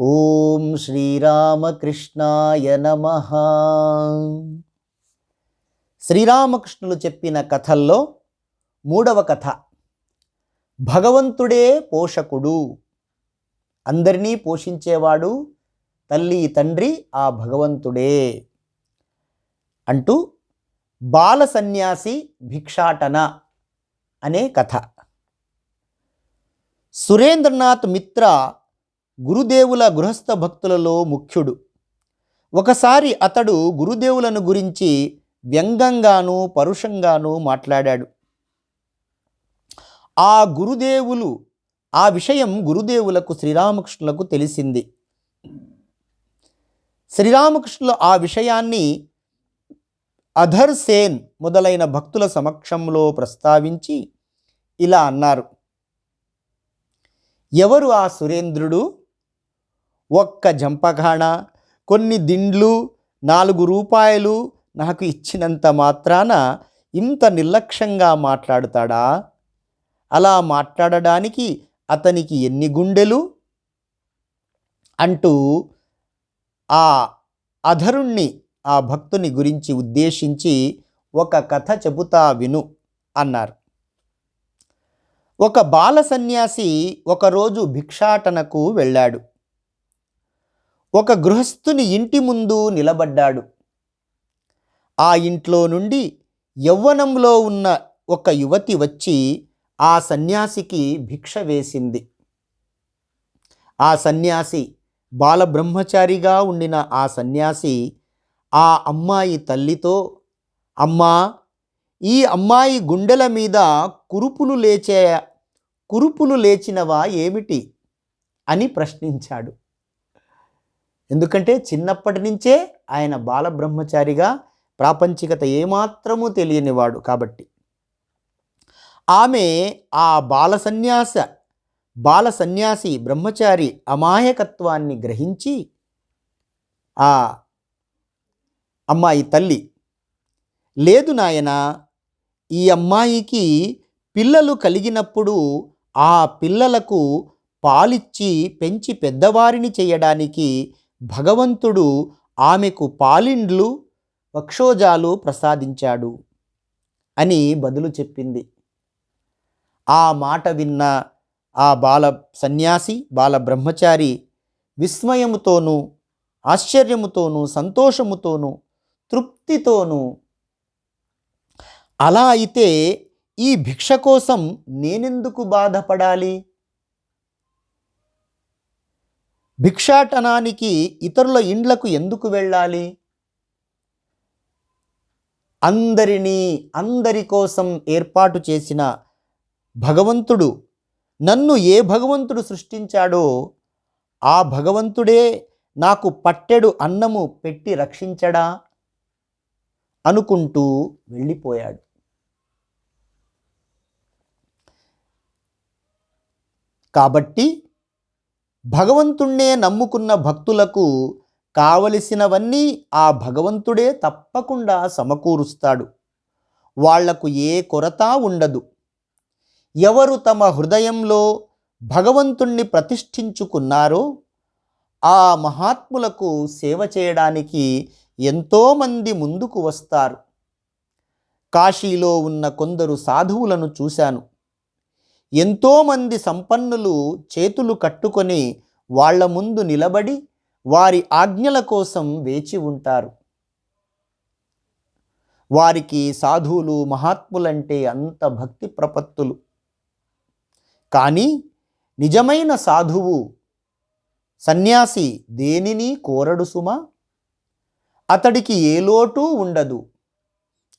ఓం శ్రీరామకృష్ణాయ నమ. శ్రీరామకృష్ణులు చెప్పిన కథల్లో మూడవ కథ. భగవంతుడే పోషకుడు. అందరినీ పోషించేవాడు తల్లి తండ్రి ఆ భగవంతుడే అంటూ బాల సన్యాసి భిక్షాటన అనే కథ. సురేంద్రనాథ్ మిత్ర గురుదేవుల గృహస్థ భక్తులలో ముఖ్యుడు. ఒకసారి అతడు గురుదేవులను గురించి వ్యంగంగానూ పరుషంగానూ మాట్లాడాడు. ఆ గురుదేవులు ఆ విషయం గురుదేవులకు శ్రీరామకృష్ణులకు తెలిసింది. శ్రీరామకృష్ణులు ఆ విషయాన్ని అధర్ సేన్ మొదలైన భక్తుల సమక్షంలో ప్రస్తావించి ఇలా అన్నారు. ఎవరు ఆ సురేంద్రుడు? ఒక్క జంపగాణ కొన్ని దిండ్లు నాలుగు రూపాయలు నాకు ఇచ్చినంత మాత్రాన ఇంత నిర్లక్ష్యంగా మాట్లాడతాడా? అలా మాట్లాడడానికి అతనికి ఎన్ని గుండెలు? అంటూ ఆ అధరుణ్ణి ఆ భక్తుని గురించి ఉద్దేశించి ఒక కథ చెబుతా విను అన్నారు. ఒక బాల సన్యాసి ఒకరోజు భిక్షాటనకు వెళ్ళాడు. ఒక గృహస్థుని ఇంటి ముందు నిలబడ్డాడు. ఆ ఇంట్లో నుండి యవ్వనంలో ఉన్న ఒక యువతి వచ్చి ఆ సన్యాసికి భిక్ష వేసింది. ఆ సన్యాసి బాలబ్రహ్మచారిగా ఉండిన ఆ సన్యాసి ఆ అమ్మాయి తల్లితో అమ్మా ఈ అమ్మాయి గుండెల మీద కురుపులు లేచే కురుపులు లేచినవా ఏమిటి? అని ప్రశ్నించాడు. ఎందుకంటే చిన్నప్పటి నుంచే ఆయన బాలబ్రహ్మచారిగా ప్రాపంచికత ఏమాత్రమూ తెలియనివాడు కాబట్టి. ఆమె ఆ బాల సన్యాస బాల సన్యాసి బ్రహ్మచారి అమాయకత్వాన్ని గ్రహించి ఆ అమ్మాయి తల్లి లేదు నాయన ఈ అమ్మాయికి పిల్లలు కలిగినప్పుడు ఆ పిల్లలకు పాలిచ్చి పెంచి పెద్దవారిని చేయడానికి భగవంతుడు ఆమెకు పాలిండ్లు వక్షోజాలు ప్రసాదించాడు అని బదులు చెప్పింది. ఆ మాట విన్న ఆ బాల సన్యాసి బాల బ్రహ్మచారి విస్మయముతోనూ ఆశ్చర్యముతోనూ సంతోషముతోనూ తృప్తితోనూ అలా అయితే ఈ భిక్ష కోసం నేనెందుకు బాధపడాలి? భిక్షాటనానికి ఇతరుల ఇండ్లకు ఎందుకు వెళ్ళాలి? అందరినీ అందరి కోసం ఏర్పాటు చేసిన భగవంతుడు నన్ను ఏ భగవంతుడు సృష్టించాడో ఆ భగవంతుడే నాకు పట్టెడు అన్నము పెట్టి రక్షించడా? అనుకుంటూ వెళ్ళిపోయాడు. కాబట్టి భగవంతుణ్ణే నమ్ముకున్న భక్తులకు కావలసినవన్నీ ఆ భగవంతుడే తప్పకుండా సమకూరుస్తాడు. వాళ్ళకు ఏ కొరత ఉండదు. ఎవరు తమ హృదయంలో భగవంతుణ్ణి ప్రతిష్ఠించుకున్నారో ఆ మహాత్ములకు సేవ చేయడానికి ఎంతోమంది ముందుకు వస్తారు. కాశీలో ఉన్న కొందరు సాధువులను చూశాను. ఎంతోమంది సంపన్నులు చేతులు కట్టుకొని వాళ్ళ ముందు నిలబడి వారి ఆజ్ఞల కోసం వేచి ఉంటారు. వారికి సాధువులు మహాత్ములంటే అంత భక్తి ప్రపత్తులు. కానీ నిజమైన సాధువు సన్యాసి దేనిని కోరడు సుమా అతడికి ఏ లోటు ఉండదు.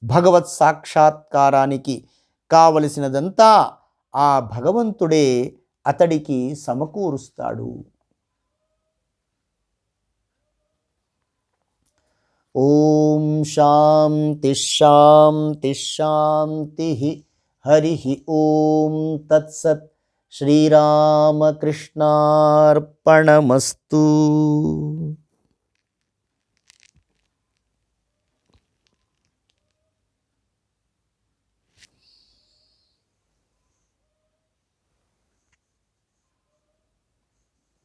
భగవత్ సాక్షాత్కారానికి కావలసినదంతా ఆ భగవంతుడే అతడికి సమకూరుస్తాడు ఓం శాంతి శాంతి శాంతి హరి ఓం తత్సత్ శ్రీరామకృష్ణార్పణమస్తు